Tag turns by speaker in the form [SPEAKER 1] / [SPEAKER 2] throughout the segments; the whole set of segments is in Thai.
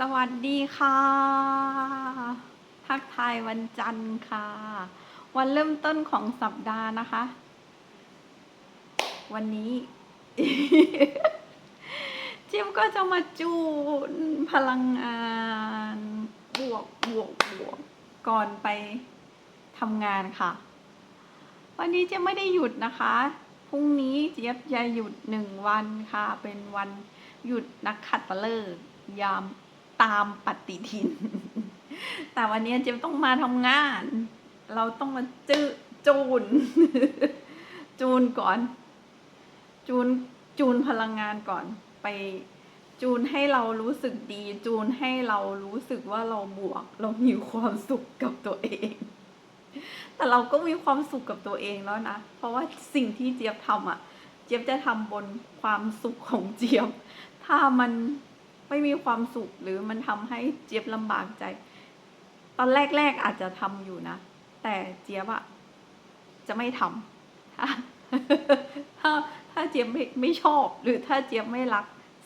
[SPEAKER 1] สวัสดีค่ะ ทักทายวันจันทร์ค่ะ วันเริ่มต้นของสัปดาห์นะคะ วันนี้จิมก็จะมาจูนพลังงานบวกบวกบวกก่อนไปทำงานค่ะ วันนี้จะไม่ได้หยุดนะคะ พรุ่งนี้เจี๊ยบจะหยุดหนึ่งวันค่ะ เป็นวันหยุดนักขัตฤกษ์ยาม ตามปฏิทิน แต่วันนี้เจี๊ยบต้องมาทำงาน เราต้องมาจื้อจูน จูนก่อน จูนจูนพลังงานก่อน ไปจูนให้เรารู้สึกดี จูนให้เรารู้สึกว่าเราบวก เรามีความสุขกับตัวเอง แต่เราก็มีความสุขกับตัวเองแล้วนะ เพราะว่าสิ่งที่เจี๊ยบทำอะ เจี๊ยบจะทำบนความสุขของเจี๊ยบ ถ้ามัน ไม่มีความสุขหรือมันทำให้เจี๊ยบลำบากใจ ตอนแรกๆอาจจะทำอยู่นะ แต่เจี๊ยบอะจะไม่ทำถ้าถ้าถ้าเจี๊ยบไม่ไม่ชอบ หรือถ้าเจี๊ยบไม่รัก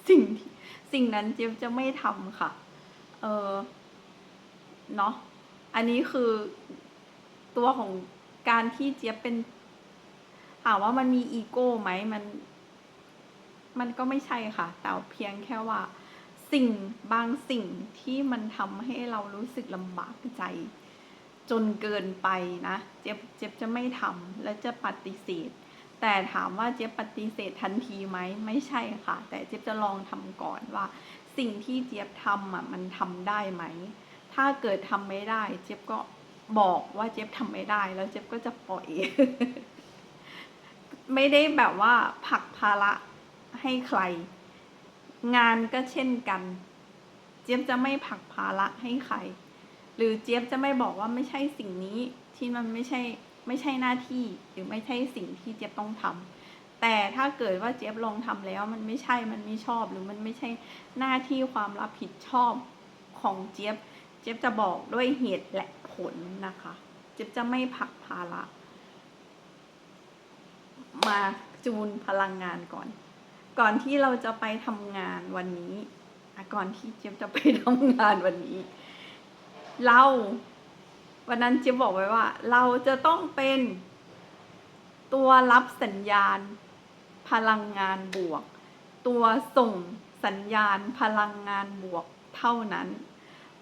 [SPEAKER 1] สิ่งสิ่งนั้นเจี๊ยบจะไม่ทำค่ะ เออเนาะอันนี้คือตัวของการที่เจี๊ยบเป็นถามว่ามันมีอีโก้ไหมมัน มันก็ไม่ใช่ค่ะ แต่เพียงแค่ว่า สิ่งบางสิ่งที่มันทำให้เรารู้สึกลำบากใจ จนเกินไปนะ เจี๊บเจี๊บจะไม่ทำและจะปฏิเสธ แต่ถามว่าเจี๊บปฏิเสธทันทีไหมไม่ใช่ค่ะ แต่เจี๊บจะลองทำก่อนว่า สิ่งที่เจี๊บทำอะมันทำได้ไหม ถ้าเกิดทำไม่ได้ เจี๊บก็บอกว่าเจี๊บทำไม่ได้ แล้วเจี๊บก็จะปล่อย ไม่ได้แบบว่าผลักภาระให้ใคร งานก็เช่นกัน เจี๊ยบจะไม่ผลักภาระให้ใคร หรือเจี๊ยบจะไม่บอกว่าไม่ใช่สิ่งนี้ที่มันไม่ใช่ไม่ใช่หน้าที่หรือไม่ใช่สิ่งที่เจี๊ยบต้องทำแต่ถ้าเกิดว่าเจี๊ยบลองทำแล้วมันไม่ใช่มันไม่ชอบหรือมันไม่ใช่หน้าที่ความรับผิดชอบของเจี๊ยบ เจี๊ยบจะบอกด้วยเหตุและผลนะคะ เจี๊ยบจะไม่ผลักภาระมาจูนพลังงานก่อน ก่อนที่เราจะไปทำงานวันนี้อะก่อนที่เจี๊ยบจะไปทำงานวันนี้ เราวันนั้นเจี๊ยบบอกไว้ว่า เราจะต้องเป็นตัวรับสัญญาณ พลังงานบวก ตัวส่งสัญญาณพลังงานบวกเท่านั้น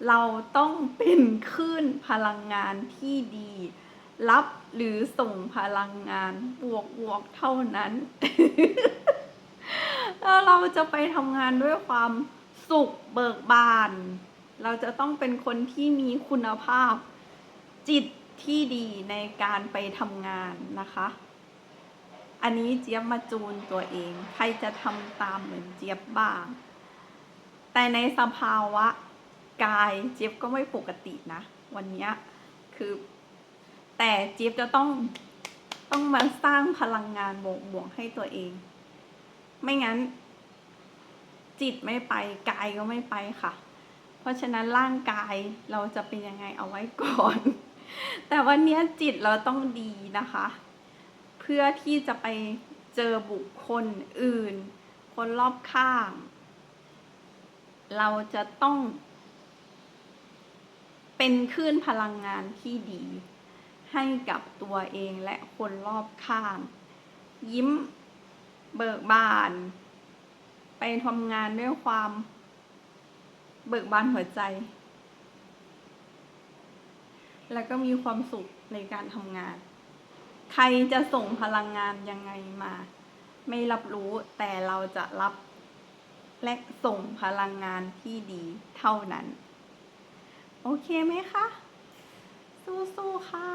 [SPEAKER 1] เราต้องเป็นคลื่นพลังงานที่ดี รับหรือส่งพลังงานบวกบวกเท่านั้น เราจะไปทำงานด้วยความสุขเบิกบาน เราจะต้องเป็นคนที่มีคุณภาพจิตที่ดีในการไปทำงานนะคะ อันนี้เจี๊ยบมาจูนตัวเอง ใครจะทำตามเหมือนเจี๊ยบบ้าง แต่ในสภาวะกายเจี๊ยบก็ไม่ปกตินะ วันนี้คือ แต่เจี๊ยบจะต้องต้องมาสร้างพลังงานบวกๆให้ตัวเอง ไม่งั้น จิตไม่ไปกายก็ไม่ไปค่ะ เพราะฉะนั้นร่างกายเราจะเป็นยังไงเอาไว้ก่อน แต่วันนี้จิตเราต้องดีนะคะ เพื่อที่จะไปเจอบุคคลอื่น คนรอบข้าง เราจะต้อง เป็นคลื่นพลังงานที่ดี ให้กับตัวเองและคนรอบข้าง ยิ้ม เบิกบาน ไปทำงานด้วยความ เบิกบานหัวใจ แล้วก็มีความสุขในการทำงาน ใครจะส่งพลังงานยังไงมา ไม่รับรู้แต่เราจะรับและส่งพลังงานที่ดีเท่านั้น โอเคไหมคะ สู้ๆค่ะ